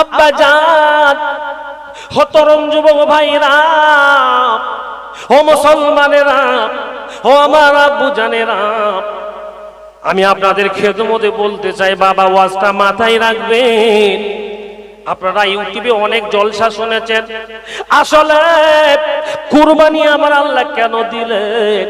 আব্বা যান ও তরুণ যুবক ভাইরা, ও মুসলমানেরা, ও আমার আব্বু জানেরা। আমি আপনাদের খেদমতে বলতে চাই, বাবা, ওয়াজটা মাথায় রাখবেন। আপনারা ইউটিউবে অনেক জলসা শুনেছেন। আসলে কুরবানি আমার আল্লাহ কেন দিলেন?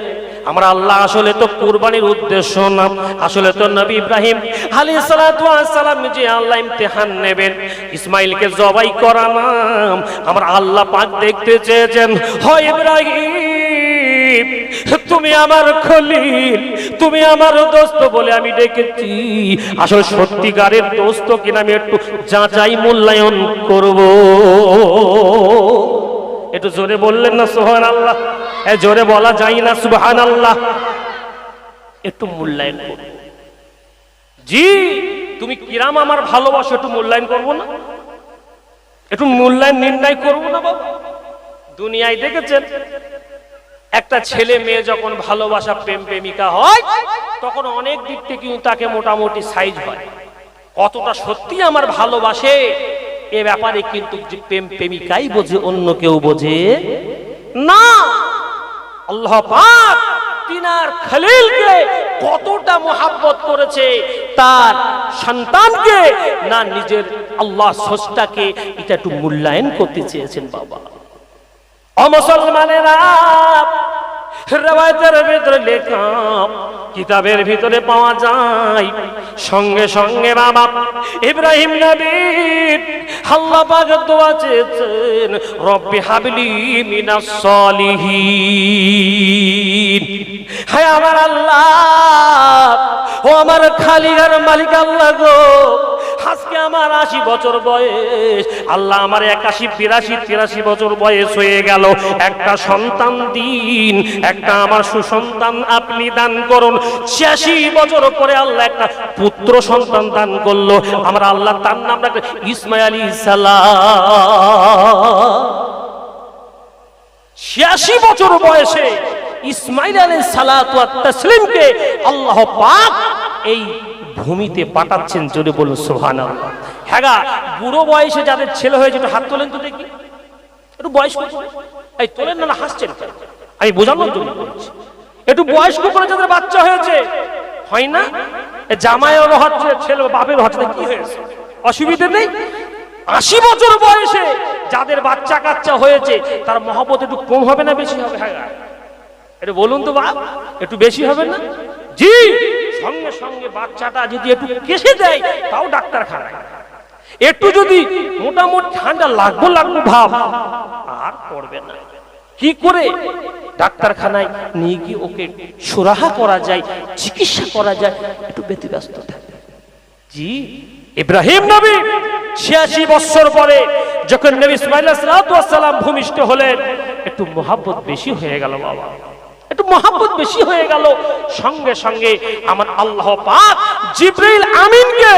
আমার আল্লাহ আসলে তো কুরবানির উদ্দেশ্য না। আসলে তো নবী ইব্রাহিম আলী সালাম যে আল্লাহ ইমতিহান নেবেন। ইসমাইলকে জবাই করা নাম। আমার আল্লাহ পাক দেখতে চেয়েছেন। হয় ইব্রাহিম, তুমি আমার খলিল, তুমি আমার দোস্ত বলে আমি ডেকেছি। আসলে সত্যিকারের দোস্ত কিনা আমি একটু যাচাই মূল্যায়ন করব। একটু জোরে বললেন না সোহান আল্লাহ হ্যাঁ জোরে বলা যায় না সুবহান আল্লাহ একটু মূল্যায়ন করব জি, তুমি কিরাম আমার ভালোবাসো, একটু মূল্যায়ন করব না? একটু মূল্যায়ন, নির্ণয় করব না বাবা? দুনিয়ায় দেখেছেন, একটা ছেলে মেয়ে যখন ভালোবাসা, প্রেম, প্রেমিকা হয়, তখন অনেক দিক থেকে তাকে মোটামুটি সাইজ হয়। কতটা সত্যি আমার ভালোবাসে? এ ব্যাপারে কিন্তু প্রেম প্রেমিকাই বোঝে, অন্য কেউ বোঝে না। আল্লাহ পাক তিনার খলিলকে কতটা মোহাব্বত করেছে, তার সন্তানকে না নিজের আল্লাহ স্রষ্টাকে এটা একটু মূল্যায়ন করতে চেয়েছেন বাবা। অমুসলমানেরা রেওয়ায়তের ভিতরে লেখা, কিতাবের ভিতরে পাওয়া যায়। সঙ্গে সঙ্গে বাবা ইব্রাহিম নবীর আল্লাহ পাক দোয়া চেয়েছেন, রব্বি হাবলি মিনাস সলিহিন। হায় আমার আল্লাহ, ও আমার খালিগার মালিক আল্লাহ গো। আজকে আমার আশি বছর বয়স। আল্লাহ আমার একাশি, বিরাশি, তিরাশি বছর বয়স হয়ে গেল। একটা সন্তান দিন, একটা আমার সুসন্তান আপনি দান করুন। ছিয়াশি বছর পরে আল্লাহ একটা পুত্র সন্তান দান করল। আমরা আল্লাহ তার নাম রাখলে ইসমাইল সালাম। ছিয়াশি বছর বয়সে ইসমাইল আলী সালাতামকে আল্লাহ পাক এই ভূমিতে পাঠাচ্ছেন জোরে বলুন সোহান হ্যাঁগা বুড়ো বয়সে যাদের ছেলে হয়েছে, একটু হাত তোলেন তো দেখি। একটু বয়স্ক এই তোলেন না হাসছেন? আমি বোঝানোর জন্য বলছি। একটু বয়স্ক করে যাদের বাচ্চা হয়েছে, হয় না? জামাইয়ের হচ্ছে ছেলে বাপের হচ্ছে কি হয়েছে? অসুবিধে নেই? আশি বছর বয়সে যাদের বাচ্চা কাচ্চা হয়েছে, তার মহব্বত একটু কম হবে না বেশি হবে? হ্যাঁ এটা বলুন তো বাপ, একটু বেশি হবে না? জি! সঙ্গে সঙ্গে বাচ্চাটা যদি একটু কেসে দেয়, তাও ডাক্তার খারাপ একটু যদি মোটামুটি ঠান্ডা লাগবো লাগবো ভাব, আর পড়বে না। কি করে? ডাক্তারখানায় নিয়ে গিয়ে ওকে সুরাহা করা যায়, চিকিৎসা করা যায়, একটু ব্যতিব্যস্ত থাকে। জি, ইব্রাহিম নবী ছিয়াশি বছর পরে যখন নবী ইসমাইল সালাম ভূমিষ্ঠ হলেন, একটু মোহাব্বত বেশি হয়ে গেল বাবা। একটু মোহাব্বত বেশি হয়ে গেল। সঙ্গে সঙ্গে আমার আল্লাহ পাক জিব্রাইল আমিনকে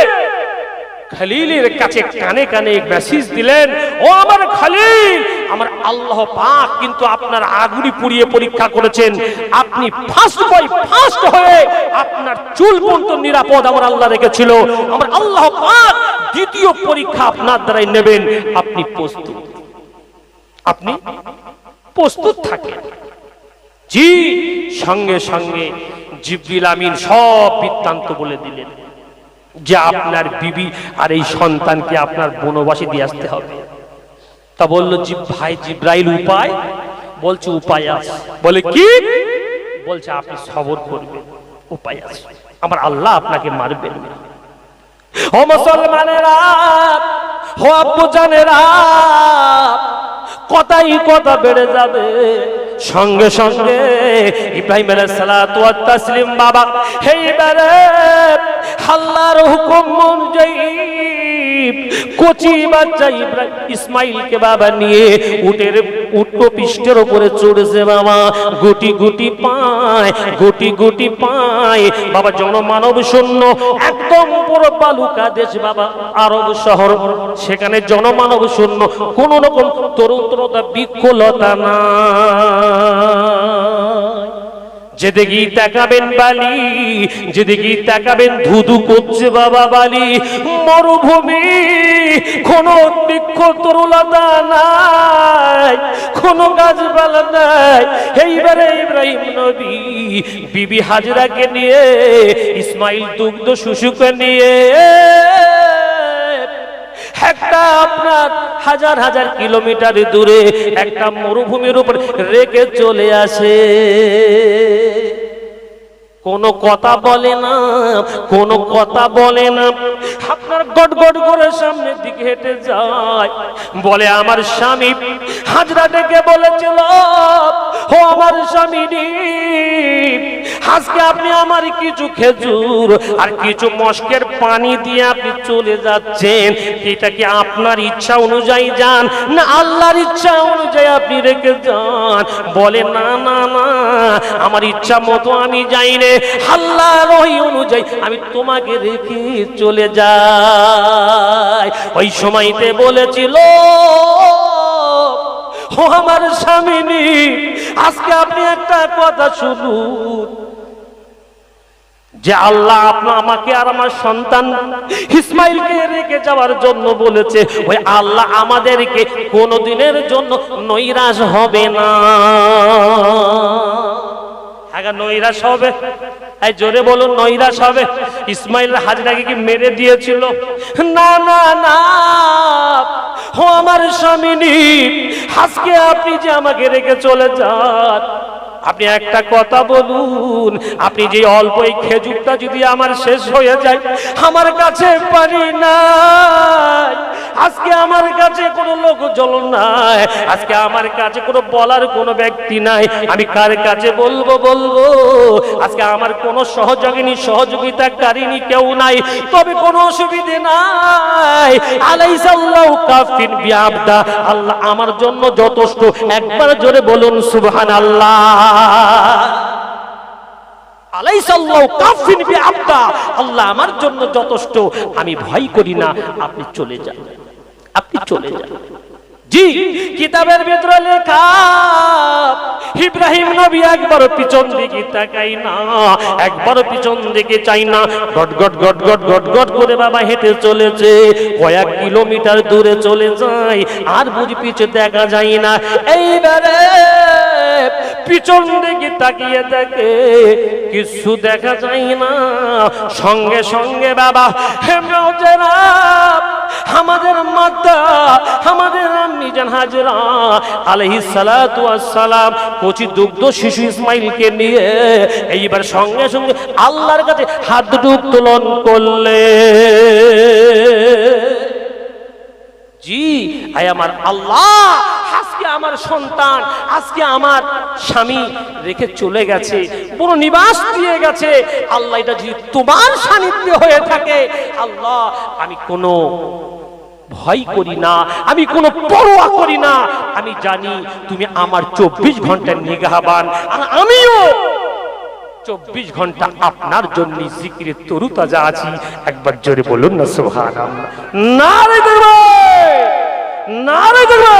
খালিলের কাছে কানে কানে মেসেজ দিলেন, ও আমার খালিল, আমার আল্লাহ পাক কিন্তু আপনার আগুনি পুড়িয়ে পরীক্ষা করেছেন। আপনি ফার্স্ট বই ফার্স্ট হয়ে আপনার চুল পর্যন্ত নিরাপদ আমার আল্লাহ রেখেছিল। আমার আল্লাহ পাক দ্বিতীয় পরীক্ষা আপনার দ্বারাই নেবেন। আপনি প্রস্তুত। আপনি প্রস্তুত থাকেন। জি, সঙ্গে সঙ্গে জিব্রিল আমিন সব বৃত্তান্ত বলে দিলেন যে আপনার বিবি আর এই সন্তানকে আপনার বনবাসী দিয়ে আসতে হবে। তা বলল জি ভাই জিব্রাইল উপায়? বলছে, উপায় আছে। বলে, কি? বলছে, আপনি সবর করবেন, উপায় আছে। আমার আল্লাহ আপনাকে মারবেন। ও মুসলমানেরা, ও আব্বু জানেরা, কথাই কথা বেড়ে যাবে। সঙ্গে সঙ্গে ইব্রাহিম তাসলিম বাবা এইবারে আল্লাহর হুকুম অনুযায়ী কচি ইসমাইলকে বাবা নিয়ে উটের বাবা। গুটি গুটি পায়, গুটি গুটি পায়। বাবা, জনমানব শূন্য একদম পুরো বালুকা দেশ বাবা, আরব শহর। সেখানে জনমানব শূন্য কোন রকম তরুণ তরুণতা, বিকলতা নাই যেদিকে তাকাবেন বালি যেদিকে তাকাবেন ধুধু করছে বাবা বালি। মরুভূমি, কোন বৃক্ষ তরুলতা নাই, কোন গাছপালা নাই। এইবারে ইব্রাহিম নবী বিবি হাজরাকে নিয়ে, ইসমাইল দুগ্ধ শুশুকে নিয়ে একটা আপনার হাজার হাজার কিলোমিটার দূরে একটা মরুভূমির উপর রেখে চলে আসে। কোনো কথা বলে না, কোনো কথা বলে না। আপনার গট গট করে সামনের দিকে হেঁটে যায়। বলে, আমার স্বামী, হাজরা ডেকে বলেছিল ও আমার স্বামী আজকে আপনি আমার কিছু খেজুর আর কিছু মস্কের পানি দিয়ে আপনি চলে যাচ্ছেন। এটা কি আপনার ইচ্ছা অনুযায়ী যান? না, আল্লাহর ইচ্ছা অনুযায়ী আপনি রেখে যান। বলে, না না না, আমার ইচ্ছা মতো আমি যাই রে। আল্লাহর ওই অনুযায়ী আমি তোমাকে রেখে চলে যাই। ওই সময়তে বলেছিল ও আমার স্বামিনী, আজকে আপনি একটা কথা শুনুন। যে আল্লাহ আপনা আমাকে আর আমার সন্তান ইসমাইলকে রেখে যাওয়ার জন্য বলেছে, ওই আল্লাহ আমাদেরকে কোনোদিনের জন্য নৈরাশ হবে না। আগে নৈরাশ হবে। এই জোরে বলুন নৈরাশ হবে। ইসমাইল হাজরাকে কি মেরে দিয়েছিল? না না না। ও আমার স্বামিনী আজকে আপনি যে আমাকে রেখে চলে যান আপনি একটা কথা বলুন, আপনি যে অল্প এই খেজুরটা যদি আমার শেষ হয়ে যায়, আমার কাছে পারি না আজকে আমার কাছে কোনো লোক জল নাই। আজকে আমার কাছে কোনো বলার কোনো ব্যক্তি নাই। আমি কার কাছে বলব বলব? আজকে আমার কোনো সহযোগিনী, সহযোগিতাকারিনী কেউ নাই। তবে কোনো অসুবিধে নাই। আলাইসাল্লাহু কাফিন বিআবদা, আল্লাহ আমার জন্য যথেষ্ট। একবার জোরে বলুন, সুবহানাল্লাহ। আল্লাহ আমার জন্য যথেষ্ট আমি ভয় করি না আপনি চলে যান। আপনি চলে যান। জি, কিতাবের ভিতরে লেখা, ইব্রাহিম নবী একবার পিছন দিকে তাকাই না, একবার পিছন দিকে চাই না, গট গট গট গট গট গট করে বাবা হেঁটে চলেছে, কয়েক কিলোমিটার দূরে চলে যায়, আর বুঝি পিছে দেখা যায় না। এইবারে পিছন দিকে তাকিয়ে দেখে কিছু দেখা যায় না। সঙ্গে সঙ্গে বাবা হেমরাও যারা আমাদের মাতা আমাদের আম্মি জান হাজরা ওয়াস সালাম কচি দুগ্ধ শিশু ইসমাইলকে নিয়ে এইবার সঙ্গে সঙ্গে আল্লাহর কাছে হাত দুটো উত্তোলন করলে। জি, আয় আমার আল্লাহ, আজকে আমার সন্তান, আজকে আমার স্বামী রেখে চলে গেছে বড় নিবাস দিয়ে গেছে। আল্লাহ এটা যদি তোমার সান্নিধ্য হয়ে থাকে, আল্লাহ, আমি কোনো ভয় করি না, আমি কোনো পরোয়া করি না। আমি জানি তুমি আমার চব্বিশ ঘণ্টার নিগাহবান, আর আমিও চব্বিশ ঘণ্টা আপনার জন্য জিকিরে তরু তাজা আছি। একবার জোরে বলুন না সোহান নারে দেখবে নারে দেখবে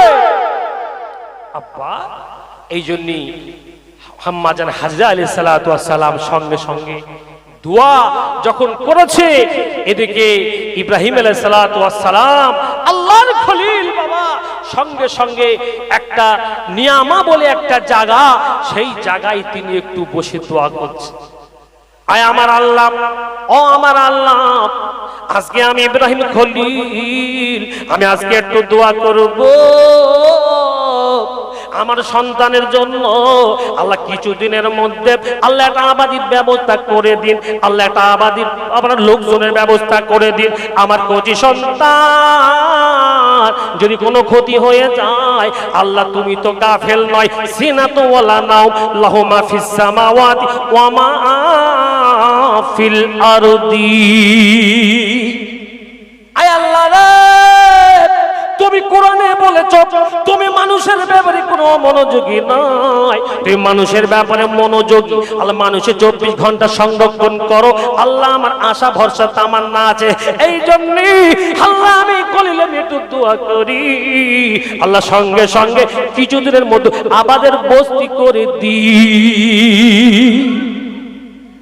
আব্বা, এই জন্যই হাম্মাজান হাজরা আলী সালাম সঙ্গে সঙ্গে দোয়া যখন করেছে, এদিকে ইব্রাহিম সালাম, আল্লাহর খলিল বাবা, সঙ্গে সঙ্গে একটা নিয়ামা বলে একটা জায়গা, সেই জায়গায় তিনি একটু বসে দোয়া করছেন আয় আমার আল্লাহ, ও আমার আল্লাহ, আজকে আমি ইব্রাহিম খলিল, আমি আজকে একটু দোয়া করব। আমার সন্তানের জন্য। আল্লাহ কিছুদিনের মধ্যে আল্লাহ একটা আবাদির ব্যবস্থা করে দিন। আল্লাহ একটা আবাদির আপনার লোকজনের ব্যবস্থা করে দিন। আমার কচি সন্তান যদি কোনো ক্ষতি হয়ে যায়, আল্লাহ তুমি তো গাফেল নয়। সিনা তো ওলা নাও লাহুমা ফিস সামাওয়াতি ওয়া মা ফিল আরদি। মনোযোগী নয়। তুমি মানুষের ব্যাপারে মনোযোগী। আল্লাহ মানুষের চব্বিশ ঘণ্টা সংরক্ষণ করো। আল্লাহ আমার আশা, ভরসা, তামান্না আছে। এই জন্যই আল্লাহ আমি কলিলে একটু দোয়া করি। আল্লাহ সঙ্গে সঙ্গে কিছুদিনের মধ্যে আবাদের বস্তি করে দি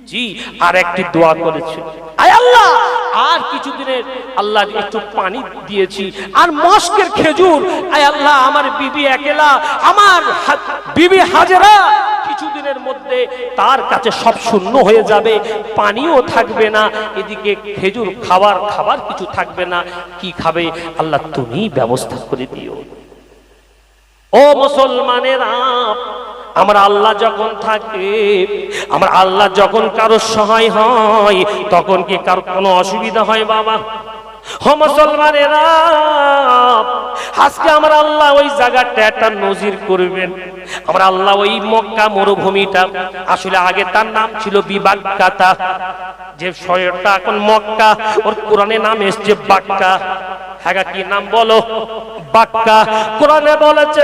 জি আর একটি দোয়া করেছে। আয় আল্লাহ! আর কিছুদিনের আল্লাহ একটু পানি দিয়েছি। আর মস্কের খেজুর আল্লাহ, আমার বিবি একেলা, আমার বিবি হাজেরা, কিছুদিনের মধ্যে তার কাছে সব শূন্য হয়ে যাবে, পানিও থাকবে না, এদিকে খেজুর খাবার খাবার কিছু থাকবে না, কি খাবে? আল্লাহ তুমি ব্যবস্থা করে দিও। ও মুসলমানেরা আমরা আল্লাহ যখন থাকে আমার আল্লাহ যখন কারও সহায় হয়, তখন কি কারও কোনো অসুবিধা হয় বাবা? ও মুসলমানেরা, আজকে আমরা আল্লাহ ওই জায়গাটা একটা নজির করবেন। আমরা আল্লাহ ওই মক্কা মরুভূমিটা, আসলে আগে তার নাম ছিল বিবাক্কাতা। যে শহরটা এখন মক্কা, ওর কোরআনে নাম এসছে বাক্কা। হ্যাঁ কি নাম বলো? বাক্কা। কোরআনে বলেছে,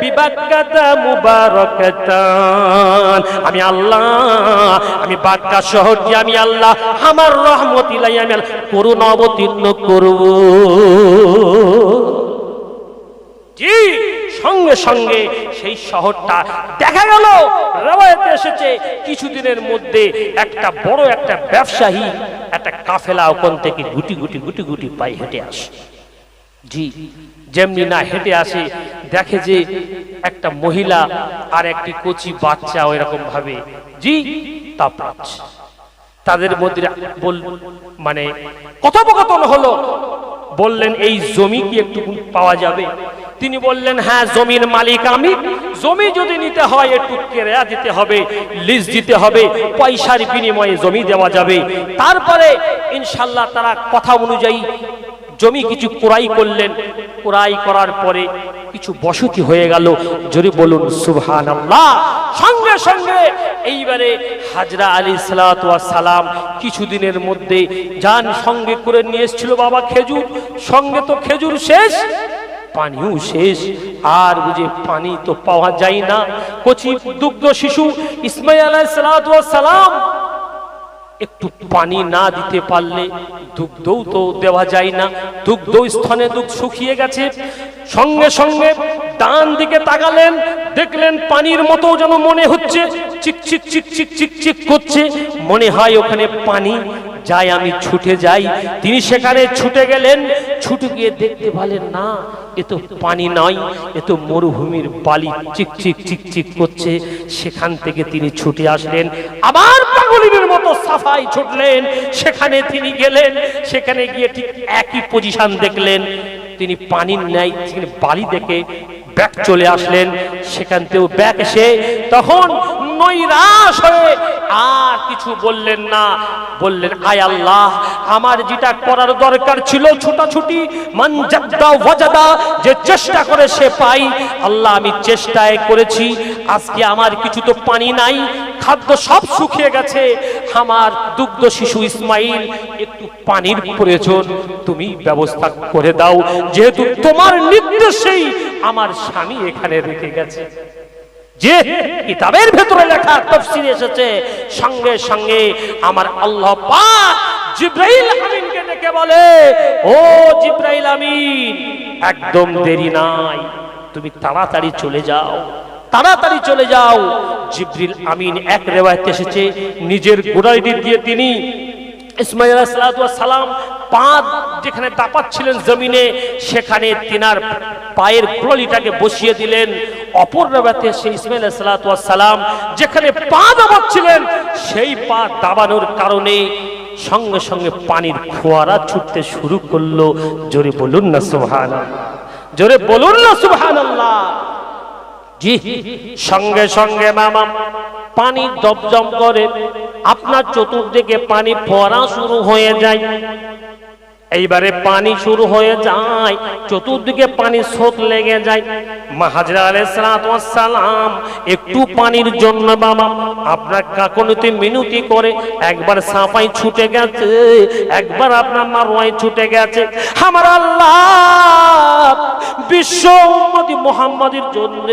বিবাক্কাতা মুবারাকাতান। আমি আল্লাহ, আমি বাক্কা শহরটি, আমি আল্লাহ, আমার রহমতিলাই আমি আল্লাহ, করুণা অবতীর্ণ করব। জি, সঙ্গে সঙ্গে সেই শহরটা দেখা গেল। রেওয়ায়তে এসেছে। কিছুদিনের মধ্যে একটা বড় একটা ব্যবসায়ী একটা কাফেলা ওখান থেকে গুটি গুটি গুটি গুটি পায়ে হেঁটে আসে। জি, যেমনি না হেঁটে আসে, দেখে যে একটা মহিলা আর একটি কচি বাচ্চা ওইরকম ভাবে, জি, তা পাচ্ছে। তাদের মধ্যে মানে কথোপকথন হলো। বললেন, এই জমি কি একটু পাওয়া যাবে? তিনি বললেন হ্যাঁ জমির মালিক আমি। জমি যদি নিতে হয়, একটু কেরা দিতে হবে, লিজ দিতে হবে, পয়সার বিনিময়ে জমি দেওয়া যাবে। তারপরে ইনশাল্লাহ তারা কথা অনুযায়ী জমি কিছু ক্রয় করলেন। ক্রয় করার পরে কিছু বসতি হয়ে গেল। যদি বলুন সুবহান আল্লাহ সঙ্গে সঙ্গে এইবারে হাজরা আলী সালাম কিছুদিনের মধ্যে যান সঙ্গে করে নিয়ে এসেছিল বাবা খেজুর। সঙ্গে তো খেজুর শেষ। পানিও শেষ। আর বুঝে পানি তো পাওয়া যায় না। কচি দুগ্ধ শিশু ইসমাইল সালাম একটু পানি না দিতে পারলে দুগ্ধও তো দেওয়া যায় না। দুগ্ধ স্থানে দুধ শুকিয়ে গেছে। সঙ্গে সঙ্গে ডান দিকে তাকালেন, দেখলেন পানির মতো যেন মনে হচ্ছে, চিক চিক চিক চিক চিক চিক করছে। মনে হয় ওখানে পানি যাই, আমি ছুটে যাই। তিনি সেখানে ছুটে গেলেন। ছুটে গিয়ে দেখতে পেলেন, না, এ তো পানি নয়, এ তো মরুভূমির বালি চিক চিক চিক চিক করছে। সেখান থেকে তিনি ছুটে আসলেন। আবার পাগলিনের মতো সাফাই ছুটলেন। সেখানে তিনি গেলেন। সেখানে গিয়ে ঠিক একই পজিশন দেখলেন। তিনি পানির ন্যায় সেখানে বালি দেখে ব্যাক চলে আসলেন। সেখান থেকেও ব্যাক এসে তখন নৈরাশ হয়ে আর কিছু বললেন না। বললেন, আয় আল্লাহ, আমার যেটা করার দরকার ছিল ছুটাছুটি মানজাদ্দা ওয়াজাদা, যে চেষ্টা করে সে পাই। আল্লাহ, আমি চেষ্টায় করেছি, আজকে আমার কিছু তো পানি নাই, খাদ্য সব শুকিয়ে গেছে। আমার দুগ্ধ শিশু ইসমাইল, একটু পানির প্রয়োজন, তুমি ব্যবস্থা করে দাও। যেহেতু তোমার নির্দেশেই আমার স্বামী এখানে রেখে গেছে। যে কিতাবের ভেতরে লেখা তফসির এসেছে, সঙ্গে সঙ্গে আমার আল্লাহ পাক বলে, ও জিব্রাইল আমিন, একদম দেরি নাই, তুমি তাড়াতাড়ি চলে যাও, তাড়াতাড়ি চলে যাও। জিব্রিল আমিন এক রেওয়ায়ত এসেছে, নিজের গোড়াইটি দিয়ে তিনি ইসমাইল সালাম পা যেখানে তাপাচ্ছিলেন জমিনে, সেখানে তিনার পায়ের গোড়ালিটাকে বসিয়ে দিলেন। অপর রেবাতে সেই ইসমাইল সালাম, যেখানে পা দাবাচ্ছিলেন সেই পা দাবানোর কারণে সঙ্গে সঙ্গে পানির ফোয়ারা ছুটতে শুরু করল। জোরে বলুন না সুবহান জোরে বলুন না সুবহান জি, সঙ্গে সঙ্গে মামা, পানি জমজম করে। আপনার চতুর্দিকে পানি ফোয়ারা শুরু হয়ে যায়। এইবারে পানি শুরু হয়ে যায়, চতুর্দিকে পানি স্রোত লেগে যায়। মাহাজরা সালাম, একটু পানির জন্য বাবা, আপনার কাকনিতে মিনুতি করে, একবার সাপাই ছুটে গেছে, একবার আপনার মারোয়াই ছুটে গেছে। আমার আল্লাহ, বিশ্ব উম্মতি মোহাম্মদের জন্য,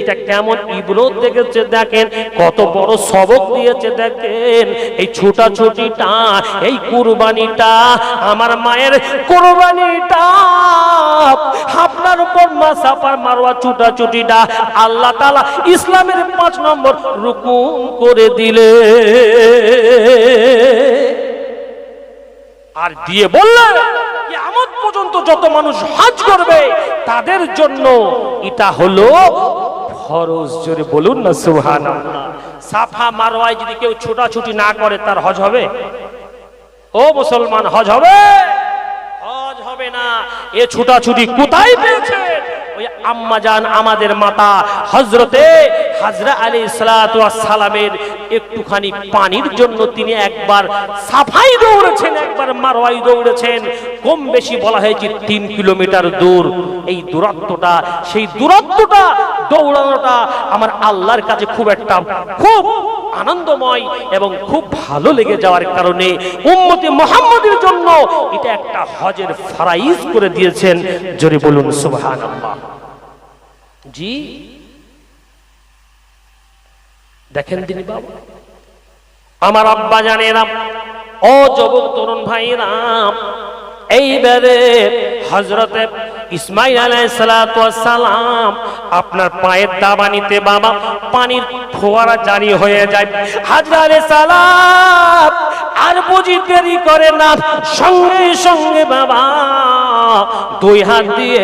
এটা কেমন ইবরত দেখেছে দেখেন, কত বড় সবক দিয়েছে দেখেন, এই ছোটাছুটিটা, এই কুরবানিটা, আমার মায়ের কোরবানিটা সাফা সাফার মারওয়া ছুটাছুটিটা আল্লাহ তালা ইসলামের পাঁচ নম্বর রুকুম করে দিলে। আর দিয়ে বললেন কিয়ামত পর্যন্ত যত মানুষ হজ করবে, তাদের জন্য এটা হলো ফরজ। জোরে বলুন না, সুবহানাল্লাহ। সাফা মারওয়ায় যদি কেউ ছোটাছুটি না করে, তার হজ হবে? ও মুসলমান হজ হবে? হজ হবে না। এ ছুটাছুটি কোথায় পেয়েছে? ওই আম্মা জান আমাদের মাতা হজরতে হাজরা আলী সালামের একটুখানি পানির জন্য তিনি একবার সাফাই দৌড়েছেন একবার মারওয়াই দৌড়েছেন। কম বেশি বলা হয়েছে তিন কিলোমিটার দূর। এই দূরত্বটা সেই দূরত্বটা দৌড়ানোটা আমার আল্লাহর কাছে খুব একটা খুব আনন্দময় এবং খুব ভালো লেগে যাওয়ার কারণে উম্মতি মোহাম্মদের জন্য এটা একটা হজের ফারাইজ করে দিয়েছেন। জোরে বলুন, সুবহানাল্লাহ। জি। দেখেন তিনি বাবা, আমার আব্বা জানেরা, ও যুবক তরুণ ভাইরাম এইবারে হজরতে ইসমাইল আলাইসালাম আপনার পায়ের দাবানিতে বাবা পানির ফোয়ারা জারি হয়ে যায়। হাজরারে সালাম আর বুঝি দেরি করে না? সঙ্গে সঙ্গে বাবা, দুই হাত দিয়ে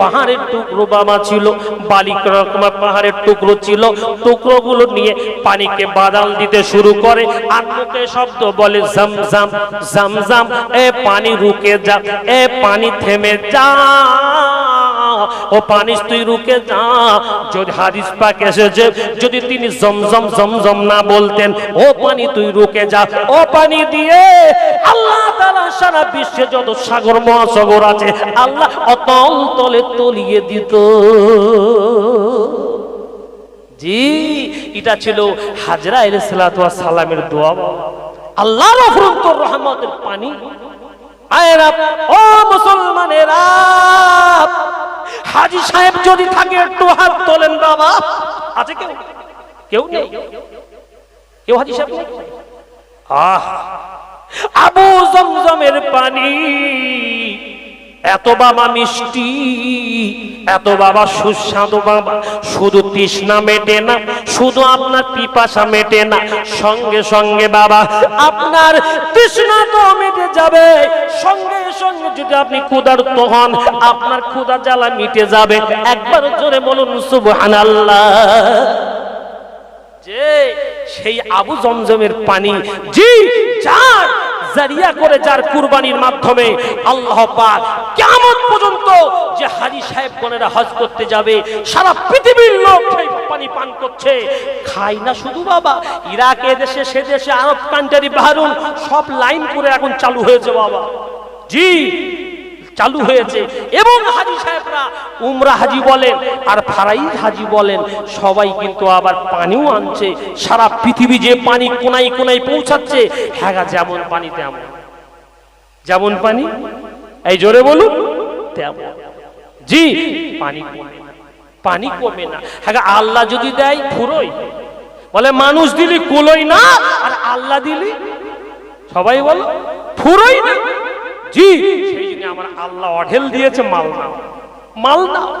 পাহাড়ের টুকরো বাবা ছিল, বালিক রকমের পাহাড়ের টুকরো ছিল। টুকরোগুলো নিয়ে পানিকে বাদাল দিতে শুরু করে, আর মুখে শব্দ বলে, জাম জাম জাম জাম, এ পানি রুকে যা, এ পানি থেমে যা। ও পানি তুই রুকে যা। যদি হাদিস পাক এসেছে, যদি তিনি জমজম জমজম না বলতেন, ও পানি তুই রুকে যা। ও পানি দিয়ে আল্লাহ তাআলা সারা বিশ্বে যত সাগর, মহাসাগর আছে, আল্লাহ অতল তলে তলিয়ে দিত। জি, এটা ছিল হাজরা সালামের দোয়া। অফরন্ত রহমতের পানি। আয়েরা ও মুসলমানেরা হাজি সাহেব যদি থাকে, একটু হাত তোলেন বাবা। আছে কেউ? কেউ নেই? কেউ হাজি সাহেব? আহ, আবু জমজমের পানি। এত বাবা মিষ্টি, এত বাবা সুস্বাদু বাবা। শুধু তৃষ্ণা মেটে না, শুধু আপনার পিপাসা মেটে না। সঙ্গে সঙ্গে বাবা, আপনার তৃষ্ণা তো মেটে যাবে। সঙ্গে সঙ্গে যদি আপনি ক্ষুধার্ত হন, আপনার ক্ষুধা জ্বালা মিটে যাবে। একবার জোরে বলুন, সুবহানাল্লাহ। যে সেই আবু জমজমের পানি, জি, যার জারিয়া করে যার কুরবানির মাধ্যমে আল্লাহ পাক কিয়ামত পর্যন্ত যে হাজি সাহেব কোনেরা হজ করতে যাবে, সারা পৃথিবীর লোক সেই পানি পান করছে। খায় না শুধু বাবা, ইরাক দেশে, সে দেশে, আরব কান্ট্রি বাহারুন সব লাইন করে এখন চালু হয়েছে বাবা। জি চালু হয়েছে। এবং হাজি সাহেবরা উমরা হাজি বলেন, আর ফারাইজ হাজি বলেন, সবাই কিন্তু আবার পানিও আনছে। সারা পৃথিবী যে পানি কোনায় কোনায় পৌঁছাচ্ছে হ্যাঁ যেমন পানি তেমন। যেমন পানি, এই জোরে বলুন, তেমন। জি, পানি পানি কমে না। হ্যাঁ আল্লাহ যদি দেয় ফুরোই বলে, মানুষ দিলি কুলোই না, আর আল্লাহ দিলি, সবাই বলো ফুরোই না। জি সেই জন্য আমার আল্লাহ অঢেল দিয়েছে মাল নাও মাল নাও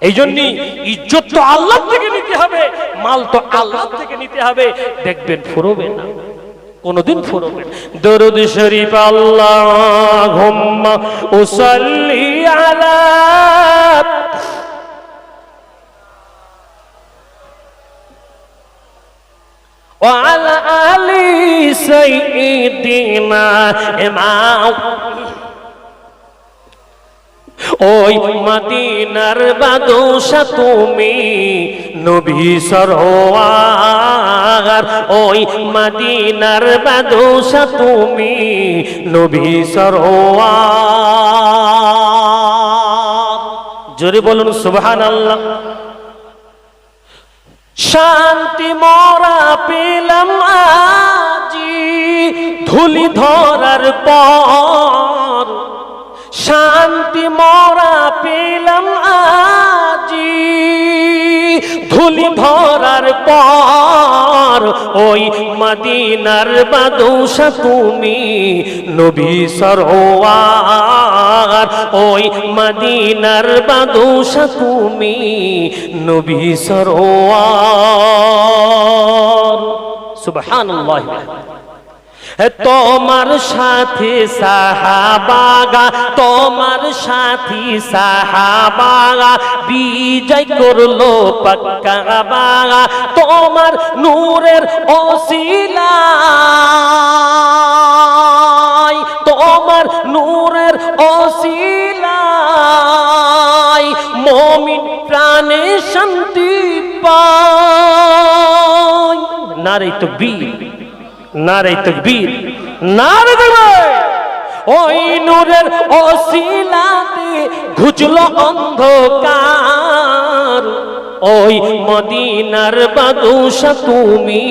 এই জন্যই ইজ্জত তো আল্লাহ থেকে নিতে হবে মাল তো আল্লাহ থেকে নিতে হবে দেখবেন ফুরবে না কোনদিন ফুরবে না। দরুদ শরীফ আল্লাহ উসাল্লি আলা وعلى آل سيدنا إمام ওই মদিনার বাদশা তুমি নবী সরোয়ার। ওই মদিনার বাদশা তুমি নবী সরোয়ার। জোরে বলুন, সুবহানাল্লাহ। শান্তি মরা পেলাম আজি, ধুলি ধরার পর শান্তি মরা পেলাম আজি। ধুলি ধরার পর ওই মদিনার বাদশা তুমি নবী সরোয়ার। ওই মদিনার বাদশা তুমি নবী সরোয়ার। সুবহানাল্লাহ। তোমার সাথে সাহাবাগা, তোমার সাথী সাহাবাগা, বিজয় করল পাক্কা বাগা, তোমার নূরের অশিলাই তোমার নূরের অশিলাই মমিন প্রাণে শান্তি পায়। নারে তো বীর। নারে তকবীর নারে দেবে ওই নূরের অশিলাতে ঘুচলো অন্ধকার। ওই মদিনার বাদুষা তুমি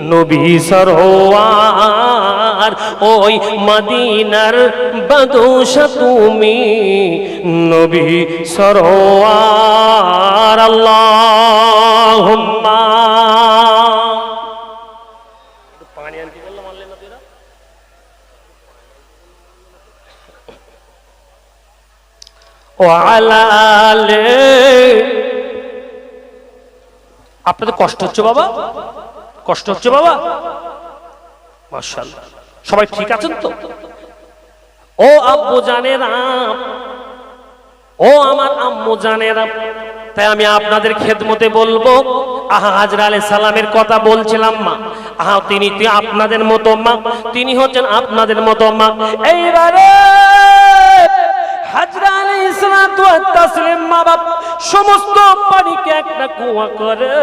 নবী সরোয়ার। ওই মদিনার বাদুষা তুমি নবী সরোয়ার। আল্লাহ আপনাদের কষ্ট হচ্ছে বাবা? কষ্ট হচ্ছে বাবা? মার্শাল্লাহ সবাই ঠিক আছেন তো? ও আব্বু ও আমার আম্মু জানেরা। তাই আমি আপনাদের খেদমতে বলব, আহা হাজরা আলাই সালামের কথা বলছিলাম মা। আহা, তিনি আপনাদের মতো মা। তিনি হচ্ছেন আপনাদের মতো মা। এইবারে তাসলিম মা বাপ সমস্ত পানিকে একটা কুয়া করে।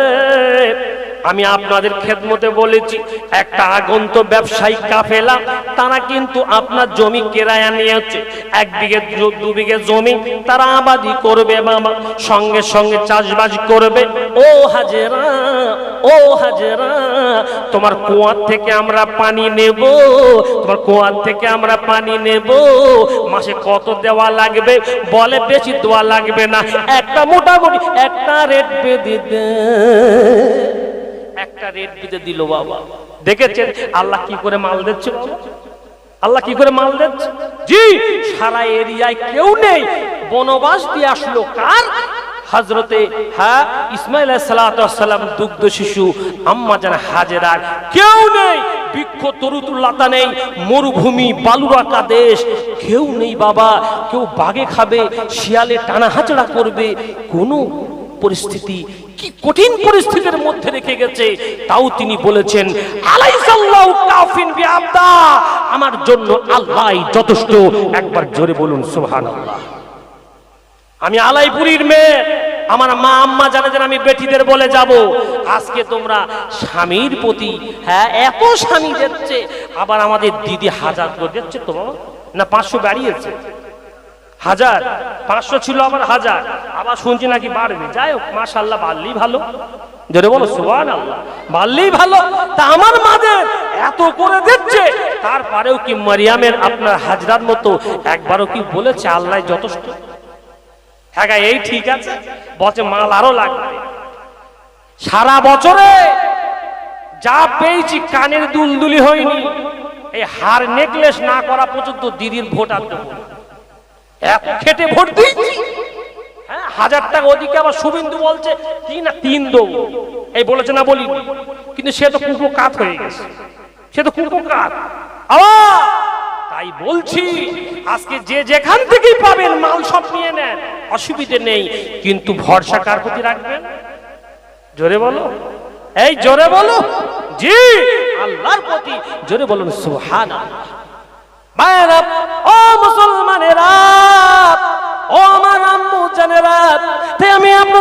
আমি আপনাদের খেদমতে বলেছি, একটা আগন্ত ব্যবসায়িক কাফেলা, তারা কিন্তু আপনার জমি কেরায়া নিয়েছে এক বিঘে দু বিঘে জমি, তারা আবাদি করবে বাবা, সঙ্গে সঙ্গে চাষবাস করবে। ও হাজেরা ও হাজেরা, তোমার কুয়ার থেকে আমরা পানি নেব, তোমার কুয়ার থেকে আমরা পানি নেব। মাসে কত দেওয়া লাগবে? বলে বেশি দেওয়া লাগবে না। একটা মোটামুটি একটা রেট বেঁধে দে একটা রেট দিতে দিল বাবা। দেখেছেন? আল্লাহ কি করে মাল দিচ্ছে আল্লাহ কি করে মাল দিচ্ছে? জি, সারা এরিয়ায় কেউ নেই। বনবাস দিয়ে আসলো কার? হজরতে হ্যাঁ ইসমাইল সালাম দুগ্ধ শিশু, আম্মা যেন হাজেরার কেউ নেই। বৃক্ষ তরুতুল্লাতা নেই। মরুভূমি, বালুরাকা দেশ, কেউ নেই বাবা। কেউ বাগে খাবে, শিয়ালে টানা হাঁচড়া করবে। কোনো পরিস্থিতি কি কঠিন পরিস্থিতির মধ্যে রেখে গেছে, তাও তিনি বলেছেন, আলাইসাল্লাহু কাফিন বিআবদা। আমার জন্য আল্লাহই যথেষ্ট। একবার জোরে বলুন, সুবহানাল্লাহ। আমি আলাইপুরীর মেয়ে, আমার মা আম্মা জানে যেন আমি বেটিদের বলে যাব। আজকে তোমরা স্বামীর প্রতি হ্যাঁ এত স্বামী যাচ্ছে আবার আমাদের দিদি হাজার করে যাচ্ছে তো না পাঁচশো বাড়িয়েছে? হাজার, পাঁচশো ছিল আবার হাজার। আবার শুনছি নাকি বাড়বে। যাই হোক মাশাল্লাহ বাড়লেই ভালো। জোরে বলো সুবান আল্লাহ বাড়লেই ভালো। তা আমার মাদের এত করে দিচ্ছে। তারপরেও কি মারিয়ামের আপনার হাজরার মতো একবারও কি বলেছে আল্লাহ যথেষ্ট? হ্যাঁ এই ঠিক আছে। বচে মাল আরও লাগবে। সারা বছরে যা পেয়েছি কানের দুলদুলি হয়নি। এই হার নেকলেস না করা পর্যন্ত দিদির ভোট আর দেবো না। খেটে ভোট দিয়েছি হ্যাঁ হাজার টাকা ওদিকে আবার বলছে, তিন দেবো এই বলেছে না বলি কিন্তু সে তো কুকুর কাত হয়ে গেছে। সে তো কুকুর কাত। তাই বলছি, আজকে যে যেখান থেকেই পাবেন, মাল সব নিয়ে নেন। অসুবিধে নেই। কিন্তু ভরসা কার প্রতি রাখবেন? জোরে বলো। এই জোরে বলো। জি, আল্লাহর প্রতি। জোরে বলুন ও মুসলমানেরা!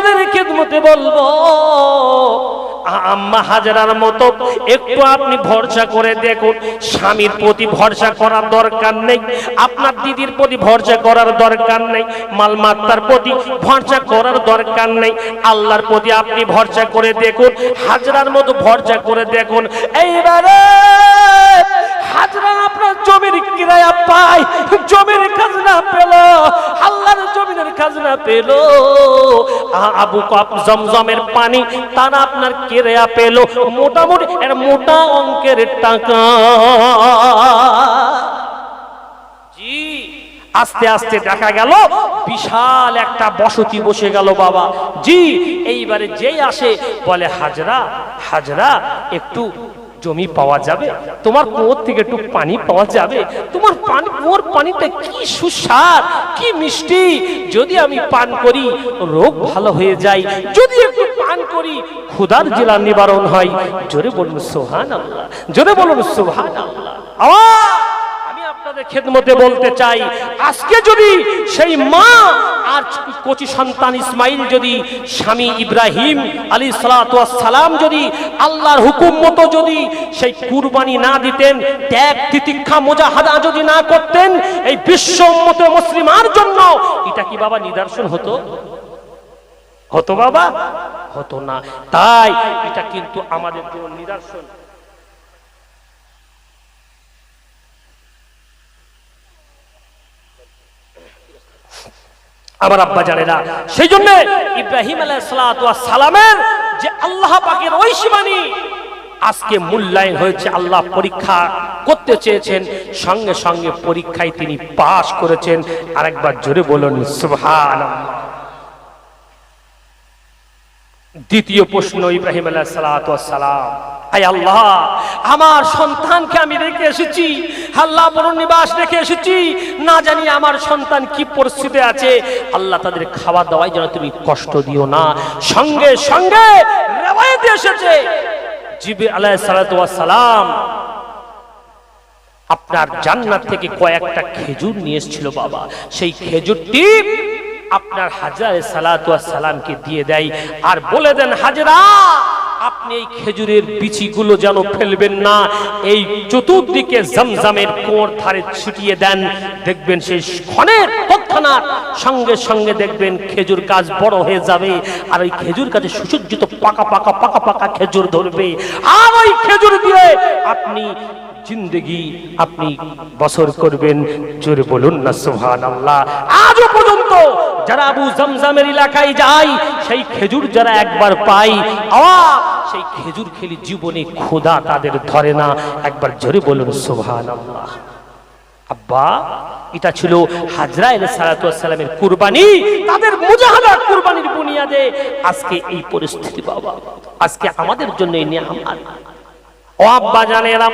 আপনাদের খেদমতে বলব। আম্মা হাজারার মতো একটু আপনি ভরসা করে দেখুন, স্বামীর প্রতি ভরসা করার দরকার নেই, আপনার দিদির প্রতি ভরসা করার দরকার নেই, মালমাত্তার প্রতি ভরসা করার দরকার নেই, আল্লাহর প্রতি আপনি ভরসা করে দেখুন, হাজরার মতো ভরসা করে দেখুন। এইবারে হাজরা আপনার জমির কিরায়া পায়, জমির খাজনা পেল, আল্লাহর জমিনের খাজনা পেল। আবু কাপ জমজমের পানি, তারা আপনার কেরেয়া পেল, মোটামুটি একটা মোটা অঙ্কের টাকা। জি, আস্তে আস্তে দেখা গেল, বিশাল একটা বসতি বসে গেল বাবা। জি, এইবারে যেই আসে, বলে হাজরা হাজরা, একটু জমি পাওয়া যাবে, তোমার কুয়োর থেকে একটু পানি পাওয়া যাবে, তোমার পানি কুয়োর পানিটা কি সুস্বাদ, কি মিষ্টি। যদি আমি পান করি, রোগ ভালো হয়ে যায়। যদি একটু পান করি ক্ষুদার জেলা নিবারণ হয়। জোরে বলুন সোহান আল্লাহ জোরে বলুন সোহান আল্লাহ আওয়াজ! আপনাদের খেদমতে বলতে চাই, আজকে যদি সেই মা আর কচি সন্তান ইসমাইল যদি স্বামী ইব্রাহিম আলী সালাম যদি আল্লাহর হুকুম মতো যদি সেই কুরবানি না দিতেন, ত্যাগ, তিতিক্ষা, মোজাহাদা যদি না করতেন, এই বিশ্ব উম্মত মুসলিমার জন্য এটা কি বাবা নিদর্শন হতো? হতো বাবা? হতো না। তাই এটা কিন্তু আমাদের জন্য নিদর্শন। আমার আব্বা জানে না। সেই জন্য ইব্রাহিম আলাহ সালামের যে আল্লাহ পাকের ওই আজকে মূল্যায়ন হয়েছে, আল্লাহ পরীক্ষা করতে চেয়েছেন, সঙ্গে সঙ্গে পরীক্ষায় তিনি পাশ করেছেন। আরেকবার জোরে বলুন সুবহান দ্বিতীয় প্রশ্ন, ইব্রাহিম আলাহ সালাম। আয় আল্লাহ, আমার সন্তানকে আমি রেখে এসেছি। আল্লাহ নিবাস রেখে এসেছি। না জানি আমার সন্তান কি পরিস্থিতি আছে। আল্লাহ তাদের খাওয়া দাওয়ায় যেন তুমি কষ্ট দিও না। সঙ্গে সঙ্গে এসেছে। জিবে আলাহ সালাম আপনার জান্নাত থেকে কয়েকটা খেজুর নিয়ে এসেছিল বাবা। সেই খেজুরটি আপনার হাজারে সালামকে দিয়ে দেয়। আর বলে দেন, হাজরা আপনি এই খেজুরের বিচিগুলো যেন ফেলবেন না, এই চতুর্দিকে জমজমের কোর ধারে ছুটিয়ে দেন। দেখবেন সেই ক্ষণের তৎক্ষণাৎ সঙ্গে সঙ্গে দেখবেন খেজুর গাছ বড় হয়ে যাবে, আর ওই খেজুর গাছে সুসজ্জিত পাকা পাকা পাকা পাকা খেজুর ধরবে। আর ওই খেজুর দিয়ে আপনি জিন্দগি আপনি বছর করবেন। জোরে বলুন না সুহান আল্লাহ আজও পর্যন্ত যারা আবু জমজমের এলাকায় যাই সেই খেজুর যারা একবার পাই সেই খেজুর খেলি জীবনে খোদা তাদের ধরে না। একবার জোরে বলুন আল্লাহ আব্বা, এটা ছিল হাজরাইল সালামের কুরবানি, তাদের মুজাহাদা কুরবানির বুনিয়াদে। আজকে এই পরিস্থিতি, বাবা, আজকে আমাদের জন্য এই নিয়ামত। ও আব্বা জানেরা